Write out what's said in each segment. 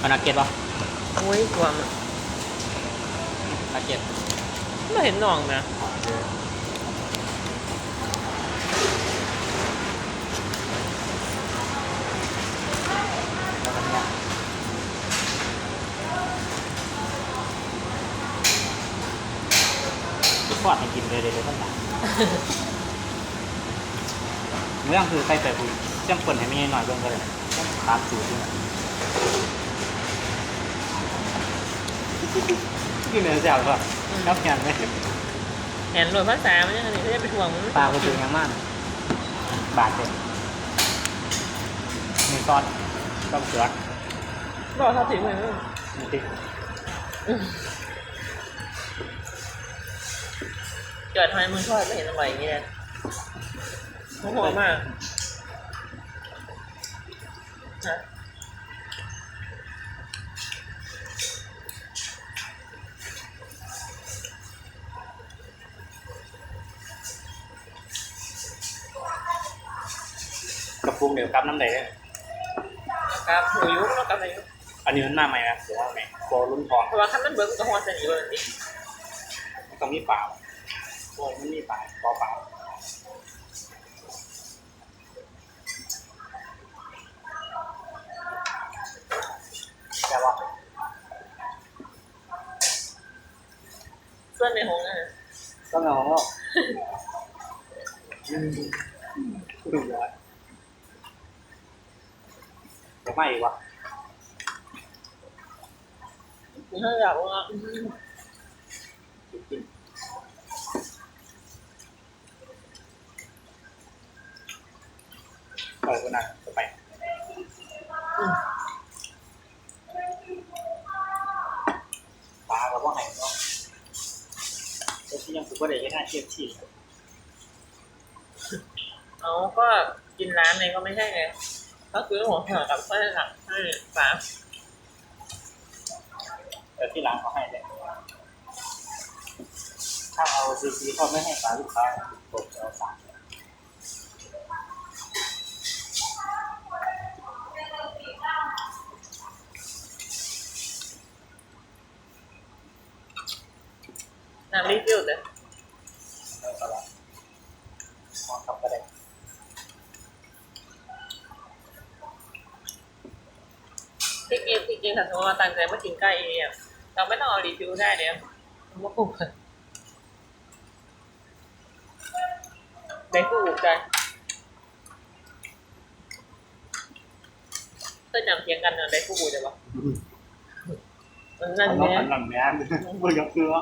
เอานักเก็ตปะโอ้ยกลัวมันนักเก็ตไม่เห็นหนองนะแล้วก็เนี่ยที่ทอดให้กินเลยเลยเลยต้นหลังเมื่อคือใครแต่คุยเจ้าเปิดให้ไม่หน่อยเบิ่งก็เลยตามสูตรด้วย กินเนื้อแจ่วก็ชอบงานไหมเห็นหน่วยภาษามันยังไงเขาจะไปทวงมันปลาก็คือยังมากบาทเด็ดมีซอสต้องเกลือบอกเขาถึงเลยมีติ๊กเกิดทำไมมึงทอดไม่เห็นอร่อยอย่างนี้เลยโอ้โหมากฮะ กระปุกเดียวกับน้ำแดงครับหนูยุ้งแล้วกับอะไรยุ้งอันนี้มันมาใหม่นะหรือว่าไงโครุ่นทองเพราะว่าขั้นมันเบิร์กกับหัวเสนีเลยนี่มันต้องมีเปล่าโอ้ยมันมีเปล่าต่อเปล่าแต่ว่าส่วนในห้องอะต้องเอาว่าดูเลยจะ ไม่วะมึงถ้าอยากว่ากินไปคนนั้นจะไปปลาเราก็ให้เนาะแต่ที่ยังถือว่าเด็กน่าเทียบที่เอาก็กินร้านไหนก็ไม่ใช่ไง ก็คือหัวหากับข้าวหลักให้ฝาแต่ที่ร้านเขาให้เลยถ้าเอาซีซีเขาไม่ให้ปลาลูกค้าตกจะเอาสามน้ำรีฟิลเลยแล้วก็ละมองทับก็ได้ ที่กินที่กินถ้าสมมติว่าตั้งใจมากินใกล้เองอะเราไม่ต้องเอารีฟิลได้เนี่ยว่ากูได้กูบุกใจก็จำเสียงกันเนอะได้กูบุกได้ปะมันนั่นน้องเนี่ยหันหลังแม่เบื่อกับเกลือ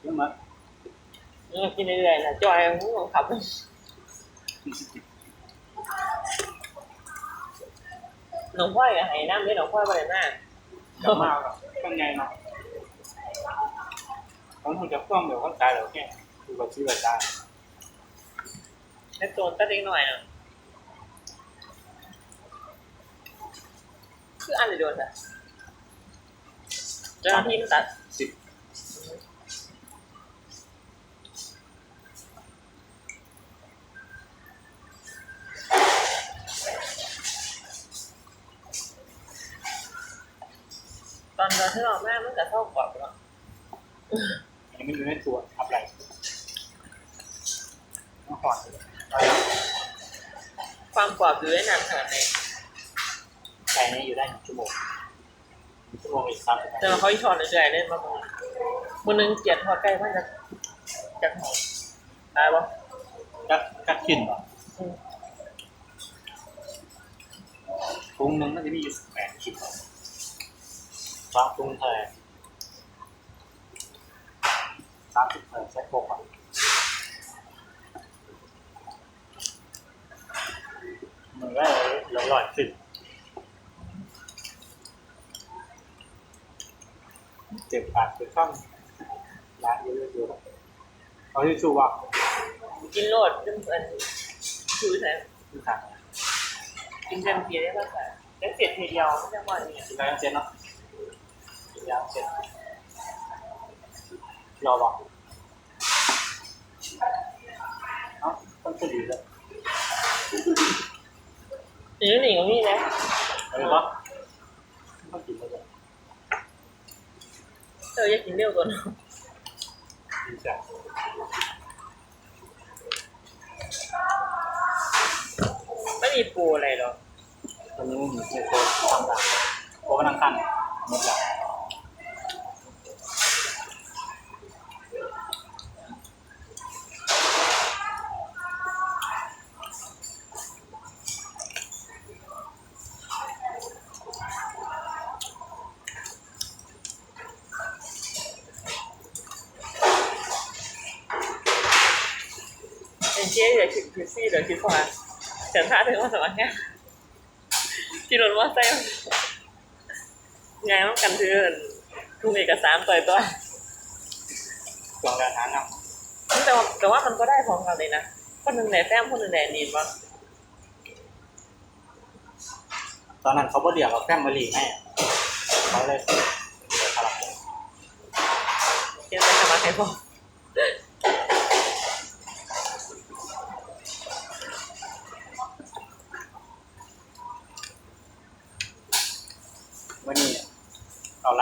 เยอะมากกินเรื่อยๆนะจอยมึงลองขับ หลวงพ่ออย่าให้น้ำด้วยหลวงพ่อไปเลยแม่เยอะมากอะเป็นไงเนาะตอนผมจะฟ้องเดี๋ยวเขาตายเดี๋ยวแค่คือว่าชื่อว่าตายให้โจนตัดเล็กหน่อยนะคืออันเดียวกันเจ้าหน้าที่มันตัดสิบ ตอนเราที่เราแม่มันจะเท่ากว่าแล้วยังไม่รู้ในตัวทับไหลต้องหอดเลยความกรอบอยู่ได้นานขนาดไหนไก่เนี่ยอยู่ได้หนึ่งชั่วโมงชั่วโมงอีกสามสิบนาแต่ว่าเขาอีทอดเรื่อยๆเล่นมาหมดมือนึงเกลียดทอดใกล้มันจะจะหอมตายปะกัดกัดขึ้นเหรออืมปรุงนึงมันจะมีอยู่สิบแปดชิ้นสามปรุงเท่าไหร่สามสิบเท่าไหร่ใช้โคกอะมันก็เลยลอยๆขึ้นเจ็บปากเจ็บข้างร้านเยอะๆเอาที่ชูว่ะกินโลดซึ่งเป็นคือแท้ที่ทางกินเต็มทีได้ป่ะค่ะได้เสียทีเดียวไม่ใช่ว่าเนี่ยกินยางเซ็นเนาะกิน ยางเซ็นรอบอกเอ้าต้องจะดีเลยหรือหนิงก็มีนะเออปะต้องกินเลยเอออยากกินเร็วกว่าเนอะดีจังไม่มีปูอะไรหรอกตอนนี้มีเโคทำแบบโคกำลังขั้นหมดแล้ว เป็นเจ๊เดี๋ยวคิดคิดซี่เดี๋ยวคิดพอแต่ถ้าถึงว่าสมัครงานที่รถว่าเซลงานต้องกันเทือนทุกเอกสารต่อยตัวลองการหานำแต่ว่าแต่ว่ามันก็ได้พร้อมกันเลยนะคนหนึ่งแหนแต้มคนหนึ่งแหนนีนวะตอนนั้นเขาบ่เรียกว่าแฟมมารีให้เขาเลยเดี๋ยวพลังเจ๊ไปสมัครให้พ่อวันนี้เอาร้านเขาย่างไงมือนึงย่างไงเด็กปวดว่าเข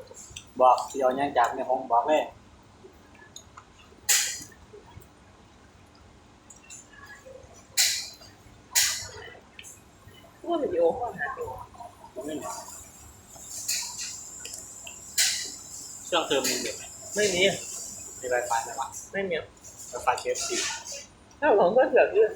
บอกที่เอาย่างจากในห้องบอกเลยพูดวิดีโอข้อหาดูผมไม่เนี่ยเครื่องเติมมีเด็กไหมไม่มีมีไวไฟไหมวะไม่มีไวไฟเคฟซีถ้าหลงก็เสือกยืด